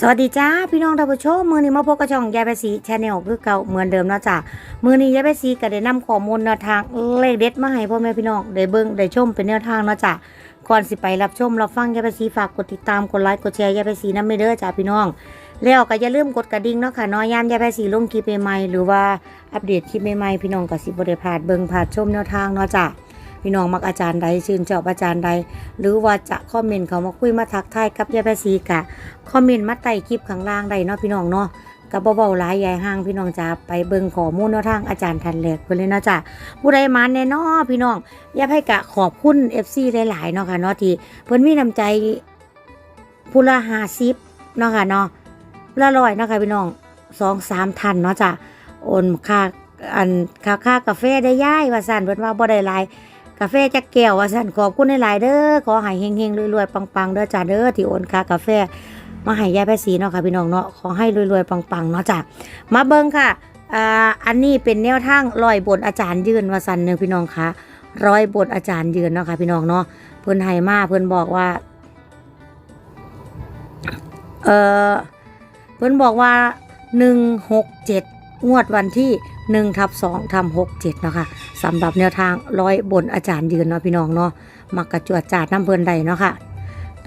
สวัสดีจ้าพี่น้องท่านผู้ชมมือนี้มาพบกับช่องยายไปสีชาแนลคือเก่าเหมือนเดิมนะจ้ามือนี้ยายไปสีก็ได้นำข้อมูลแนวทางเลขเด็ดมาให้พ่อแม่พี่น้องได้เบิ่งได้ชมเป็นแนวทางนะจ้าก่อนสิไปรับชมรับฟังยายไปสีฝากกดติดตามกดไลค์กดแชร์ยายไปสีน้ำไม่เด้อจ้าพี่น้อง แล้วก็อย่าลืมกดกระดิ่งเนาะค่ะน้อยยามยายไปสีลงคลิปใหม่ๆหรือว่าอัปเดตคลิปใหม่ๆพี่น้องก็สิบ่ได้พลาดเบิ่งพลาดชมแนวทางเนาะจ้า พี่น้องมักอาจารย์ใดชื่นชอบอาจารย์ใด หรือว่าจะคอมเมนต์เขามาคุยมาทักทายกับยายไปสีกะคอมเมนต์มาใต้คลิปข้างล่างได้เนาะพี่น้องเนาะกับเบาๆหลายใหญ่ห้างพี่น้องจ้าไปเบิ่งข้อมูลแนวทางอาจารย์ทันแหลกเพิ่นเลยเนาะจ้าผู้ใดมาแน่เนาะพี่น้องอย่าให้กะขอบคุณ FC หลายๆเนาะค่ะเนาะที่เพิ่นมีน้ำใจผู้ละ50เนาะค่ะเนาะละร้อยเนาะค่ะพี่น้องสองสามทันเนาะจ้าโอนค่าอันค่าค่ากาแฟได้ย่ายว่าสั่นเพิ่นว่าบ่ได้หลาย กาแฟจักแก้วว่าสั่นขอบคุณหลายๆเด้อขอให้เฮงๆรวยๆปังๆเด้อจ้าเด้อที่โอนค่ากาแฟมาให้ยายภาษีเนาะค่ะพี่น้องเนาะขอให้รวยๆปังๆเนาะจ้ะมาเบิ่งค่ะอันนี้เป็นแนวทางร้อยบทอาจารย์ยืนว่าสันเนอะพี่น้องคะร้อยบทอาจารย์ยืนเนาะค่ะพี่น้องเนาะเพิ่นให้มาเพิ่นบอกว่าเออเพิ่นบอกว่าหนึ่งหกเจ็ดงวดวันที่ หนึ่งทับสองทำหกเจ็ดเนาะค่ะสำหรับแนวทางร้อยบนอาจารย์ยืนเนาะพี่น้องเนาะมักกระจวดจาดน้ำเพลินใดเนาะค่ะ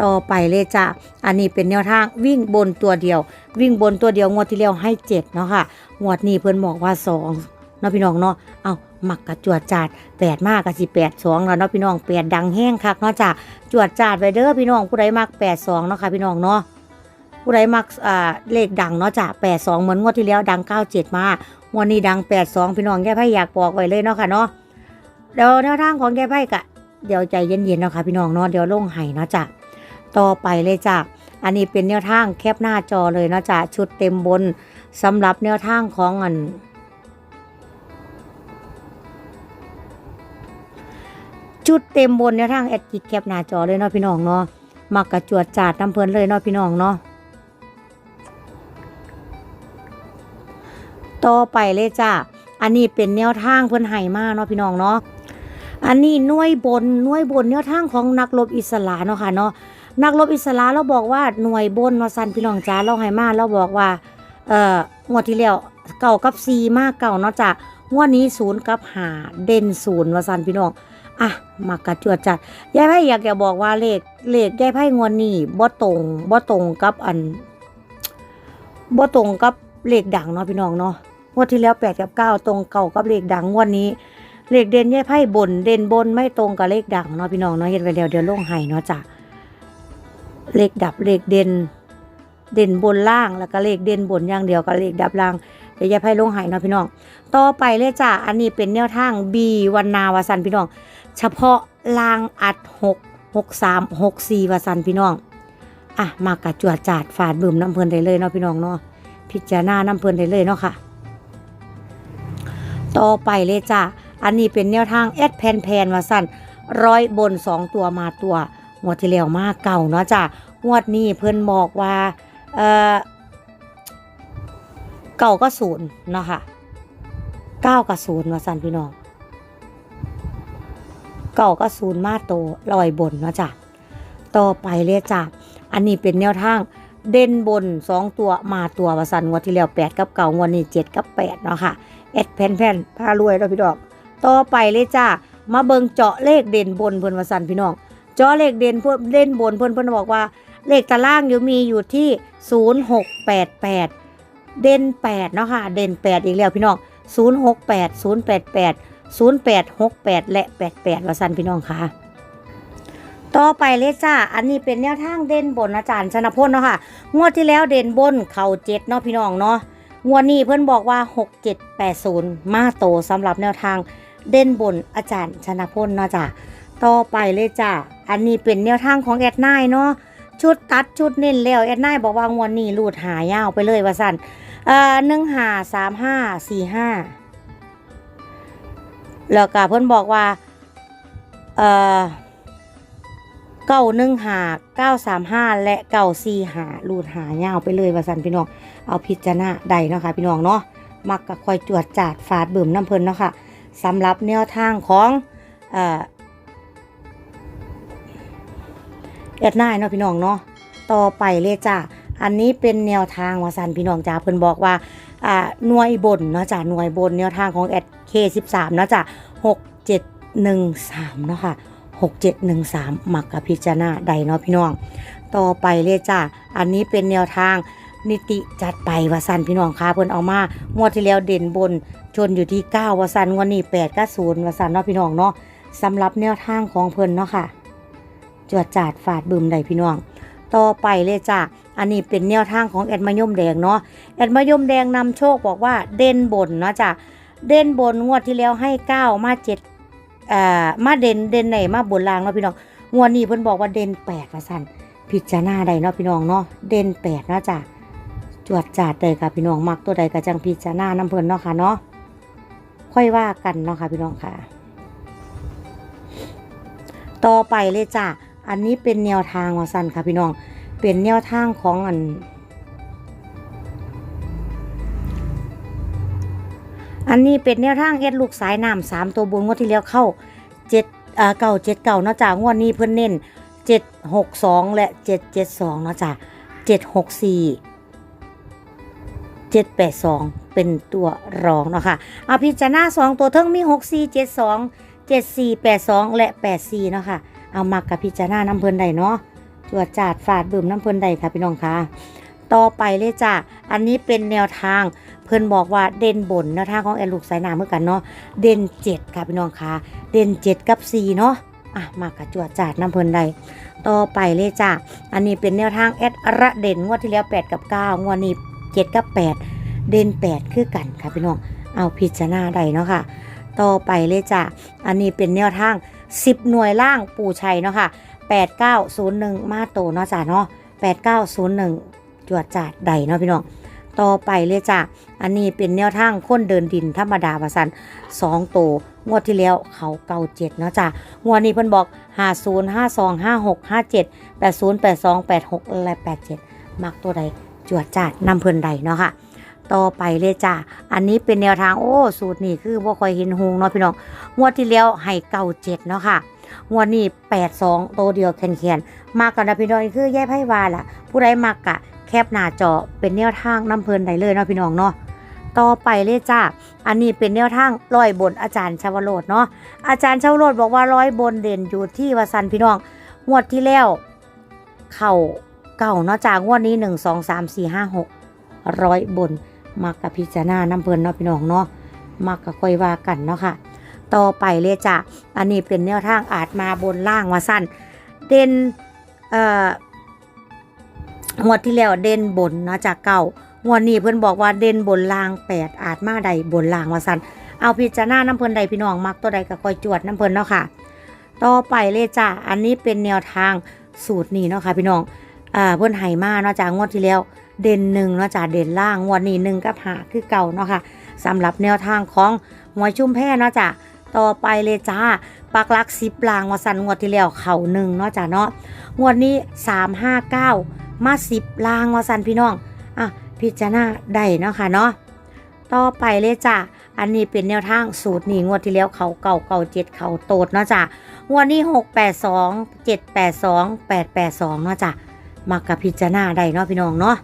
ต่อไปเลยจ้ะ อันนี้เป็นแนวทางวิ่งบนตัวเดียว วิ่งบนตัวเดียวงวดที่แล้วให้เจ็ดเนาะค่ะ งวดนี้เพิ่นบอกว่าสองเนาะพี่น้องเนาะ เอามักกะจวดจาดแปดมากกะสิแปดสองแล้วเนาะพี่น้องแปดดังแห้งคักเนาะจ้ะจวดจาดไว้เด้อพี่น้องผู้ใดมักแปดสองเนาะค่ะพี่น้องเนาะ ผู้ใดมักอ่าเลขดังเนาะจ้ะแปดสองเหมือนงวดที่แล้วดังเก้าเจ็ดมางวดนี้ดังแปดสองพี่น้องแก้ไพ่อยากบอกไว้เลยเนาะค่ะเนาะเดี๋ยวแนวทางของแก้ไพ่กะเดี๋ยวใจเย็นๆเนาะค่ะพี่น้องเนาะเดี๋ยวลงไห้เนาะจ้ะต่อไปเลยจ้ะอันนี้เป็นแนวทางแคปหน้าจอเลยเนาะจ้ะชุดเต็มบนสำหรับแนวทางของอันชุดเต็มบนแนวทางแอดกิดแคปหน้าจอเลยเนาะพี่น้องเนาะมักกระจวดจาดน้ำเพลินเลยเนาะพี่น้องเนาะ ต่อไปเลยจ้ะอันนี้เป็นแนวทางเพิ่นให้มาเนาะพี่น้องเนาะอันนี้น่วยบนน่วยบนแนวทางของนักรบอิสระเนาะค่ะเนาะนักรบอิสระเราบอกว่าหน่วยบนมาสันพี่น้องจ้าเราให้มาเราบอกว่าเอ่องวดที่แล้วเก่ากับซีมากเก่าเนาะจ้ะงวดนี้ศูนย์กับหาเด่นศูนย์มาสันพี่น้องอะมากระจวดจัดยายไพ่อยากจะบอกว่าเลขเลขยายไพ่งวดนี้บ่ตรงบ่ตรงกับอันบ่ตรงกับเลขดังเนาะพี่น้องเนาะ วดที่แล้วแปดกับเก้าตรงเก่ากับเลขดังงวดนี้เลขเด่นแยายไพ่บนเด่นบนไม่ตรงกับเลขดังเนาะพี่น้องเนาะเห็นไปแล้วเดี๋ยวลงให้เนาะจ้ะเลขดับเลขเด่นเด่นบนล่างแล้วก็เลขเด่นบนอย่างเดียวกับเลขดับล่างเดี๋ยวอย่าให้ลงหายเนาะพี่น้อง ต่อไปเลยจ้ะอันนี้เป็นแนวทาง B วันนาวาสันพี่น้อง เฉพาะลางอัดหกหกสามหกสี่วาสันพี่น้องอะมากระจวดจาดฝาดบิ่มน้ำเพลินได้เลยเนาะพี่น้องเนาะพิจารณาน้ำเพลินได้เลยเนาะค่ะ ต่อไปเลยจ้ะ อันนี้เป็นแนวทางแอดแพนแพนวาสันร้อยบนสองตัวมาตัวงวดที่แล้วมาเก่าเนาะจ้ะงวดนี้เพิ่นบอกว่าเออเก่าก็ศูนย์เนาะค่ะเก้ากับศูนย์ว่าสันพี่น้องเก่าก็ศูนย์มาโตลอยบนเนาะจ้ะต่อไปเลยจ้ะอันนี้เป็นแนวทางเด่นบนสองตัวมาตัววาสันงวดที่แล้วแปดกับเก่างวดนี้เจ็ดกับแปดเนาะค่ะ แอดแผ่นแผ่นพารวยแล้วพี่ดอก ต่อไปเลยจ้ะมาเบิงเจาะเลขเด่นบนเพิ่นวาสันพี่น้อง เจอเลขเด่นเพิ่นเด่นบนเพิ่นเพิ่นบอกว่า เลขตารางอยู่มีอยู่ที่ 0688 เด่น8เนาะค่ะ เด่น 8 อีกแล้วพี่น้อง 068 088 0868 และ 88ว่าซั่นพี่น้องค่ะต่อไปเลยจ้า อันนี้เป็นแนวทางเด่นบนอาจารย์ชนะพลเนาะค่ะ งวดที่แล้วเด่นบนเข่าเจ็ดเนาะพี่น้องเนาะ งวดนี้เพิ่อนบอกว่า 6780 มาโตสำหรับแนวทางเด่นบนอาจารย์ชนะพลเนาะจ้ะต่อไปเลยจ้ะ อันนี้เป็นแนวทางของแอดไนายเนาะชุดตัดชุดเน้นแล้วแอดไนายบอกว่างวดนี้รูดหายาวไปเลยว่าสันเอ่อหนึ่งหาสามห้าสี่ห้าแล้วก็เพิ่อนบอกว่าเอ่อ เก้าหนึ่งหาเก้าสามห้าและเก้าสี่หารูดหายาวไปเลยว่าสันพี่น้อง เอาพิจารณาใดเนาะค่ะพี่น้องเนาะ มักก็คอยจวดจาดฟาดเบิ่มน้ำเพลินเนาะค่ะสำหรับแนวทางของเอ่อแอดไนายเนาะพี่น้องเนาะ ต่อไปเลยจ้ะ อันนี้เป็นแนวทางว่าสันพี่น้องจ้าเพิ่นบอกว่าอ่าหน่วยบนเนาะจ้ะหน่วยบนแนวทางของแอด K13 เนาะจ้ะ6713เนาะค่ะ 6713มักกับพิจารณาใดเนาะพี่น้อง ต่อไปเลยจ้าอันนี้เป็นแนวทางนิติจัดไปว่าสันพี่น้องค่ะเพิ่นเอามางวดที่แล้วเด่นบนชนอยู่ที่9ว่าสันงวดนี้8ก็0ว่าสันเนาะพี่น้องเนาะสำหรับแนวทางของเพิ่นเนาะค่ะจวดจาดฝาดบึมใดพี่น้อง ต่อไปเลยจ้ะอันนี้เป็นแนวทางของแอดมะยมแดงเนาะแอดมะยมแดงนำโชคบอกว่าเด่นบนเนาะจ้ะเด่นบนงวดที่แล้วให้เก้ามาเจ็ด อ่ามาเด่นเด่นไหนมาบนลางเนาะพี่น้องงวดนี้เพิ่นบอกว่าเด่นแปดว่าสั่นพิจารณาใดเนาะพี่น้องเนาะเด่นแปดเนาะจ้ะจวดจาดใดค่ะพี่น้องมักตัวใดก็จังพิจารณาน้ำเพิ่นเนาะค่ะเนาะค่อยว่ากันเนาะค่ะพี่น้องค่ะ ต่อไปเลยจ้ะอันนี้เป็นแนวทางว่าสั้นค่ะพี่น้องเป็นแนวทางของอัน อันนี้เป็นแนวทางเอ็ดลูกสายน้ำสามตัวบนงวดที่แล้วเข้าเจ็ดเอ่อเก่าเจ็ดเก่าเนาะจ้ะงวดนี้เพิ่นเน้นเจ็ดหกสองและเจ็ดเจ็ดสองเนาะจ้ะเจ็ดหกสี่เจ็ดแปดสองเป็นตัวรองเนาะค่ะเอาพิจารณาสองตัวเทั้งมีหกสี่เจ็ดสองเจ็ดสี่แปดสองและแปดสี่เนาะค่ะ เอามักกับพิจารณาน้ำเพลินใดเนาะจวดจาดฝาดบิ่มน้ำเพลินใดค่ะพี่น้องค่ะ ต่อไปเลยจ้ะ อันนี้เป็นแนวทาง เพิ่อนบอกว่าเด่นบนแนวทางของแอลลูกสายน้ำเหมือนกันเนาะ เด่นเจ็ดค่ะพี่น้องคะเด่นเจ็ดกับสี่เนาะ อะมากกับจวดจาดน้ำเพลินใดต่อไปเลยจ้ะ อันนี้เป็นแนวทางแอดระเด่นงวดที่แล้ว 8 กับ 9 งวดนี้ 7 กับ 8 เด่น 8 คือกันค่ะพี่น้อง เอาพิจารณาใดเนาะค่ะ ต่อไปเลยจ้ะ อันนี้เป็นแนวทาง 10 หน่วยล่างปู่ชัยเนาะค่ะ 8901 มาโตเนาะจ้ะเนาะ8901 จวดจาดใดเนาะพี่น้องต่อไปเลยจ้ะ อันนี้เป็นแนวทางคนเดินดินธรรมดาประสันสองโตวงวดที่แล้วเขาเก่าเจ็ดเนาะจ้ะ งวดนี้เพิ่นบอก50 52 56 57 80 82 86และ87มักตัวใดจวดจาดนำเพิ่นใดเนาะค่ะ ต่อไปเลยจ้ะ อันนี้เป็นแนวทางโอ้สูตรนี่คือบ่ค่อยเห็นหงเนาะพี่น้อง งวดที่แล้วให้เก่าเจ็ดเนาะค่ะ งวดนี้82ตัวเดียวแขนๆมากกันนะพี่น้องคือแย่ไพ่วาล่ะ ผู้ใดมักกะ แคปหน้าจอเป็นแนวทางน้ำเพลินได้เลยเนาะพี่น้องเนาะต่อไปเลยจ้า อันนี้เป็นแนวทางร้อยบนอาจารย์ชาวโรดเนาะ อาจารย์ชาวโรดบอกว่าร้อยบนเด่นอยู่ที่วสันพี่น้อง งวดที่แล้ว เข่าเก่าเนาะจากงวดนี้หนึ่งสองสามสี่ห้าหกร้อยบนมักกับพิจารณาน้ำเพลินเนาะพี่น้องเนาะมักกับค่อยว่ากันเนาะค่ะ ต่อไปเลยจ้ะอันนี้เป็นแนวทางอาจมาบนล่างวสันเด่นเอ่อ งวดที่แล้วเด่นบนเนาะจากเก่างวดนี้เพิ่อนบอกว่าเด่นบนลางแปดอาจมาใดบนลางว่าสันเอาพิจารณาน้ำเพิ่นใดพี่น้องมักตัวใดก็คอยจวดน้ำเพิ่นเนาะค่ะ ต่อไปเลยจ้ะอันนี้เป็นแนวทางสูตรนี้เนาะค่ะพี่น้องอ่าเพิ่อนให้มาเนาะจากงวดที่แล้ว เด่นหนึ่งเนาะจากเด่นล่างงวดนี้หนึ่งกับหาคือเก่าเนาะค่ะสำหรับแนวทางของหวยชุ่มแพเนาะจ้ะต่อไปเลยจ้าปักลักสิบลางวสันงวดที่แล้วเข่าหนึ่งเนาะจ้ะเนาะงวดนี้สามห้าเก้า มาสิบลางวสันพี่น้องอะพิจารณาได้เนาะค่ะเนาะต่อไปเลยจ้ะอันนี้เป็นแนวทางสูตรนี่งวดที่แล้วเขาเก่าเก่าเจ็ดเขาโตดเนาะจ้ะงวดนี้หกแปดสองเจ็ดแปดสองแปดแปดสองเนาะจ้ะมักกับพิจารณาได้เนาะพี่น้องเนาะ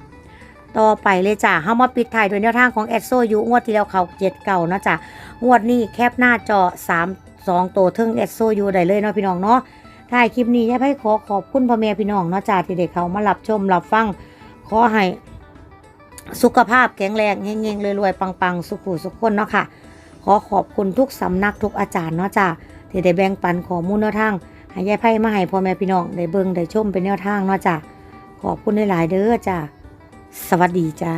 ต่อไปเลยจ้ะเฮามาปิดท้ายด้วยแนวทางของแอดโซยูงวดที่แล้วเขาเจ็ดเก่าเนาะจ้ะงวดนี้แคปหน้าจอ3 2ตัวเทึงเอสโซยูได้เลยเนาะพี่น้องเนาะ ถ่ายคลิปนี้อยากให้ขอขอบคุณพ่อแม่พี่น้องเนาะจ้าที่เด็กเขามารับชมรับฟัง ขอให้สุขภาพแข็งแรงเฮงๆรวยๆปังๆ สุขุสุขคนเนาะค่ะ ขอขอบคุณทุกสำนักทุกอาจารย์เนาะจ้าที่ได้แบ่งปันข้อมูลแนวทางให้ยายไพ่มาให้พ่อแม่พี่น้องได้เบิ่งได้ชมเป็นแนวทางเนาะจ้าขอบคุณหลายๆเด้อจ้าสวัสดีจ้า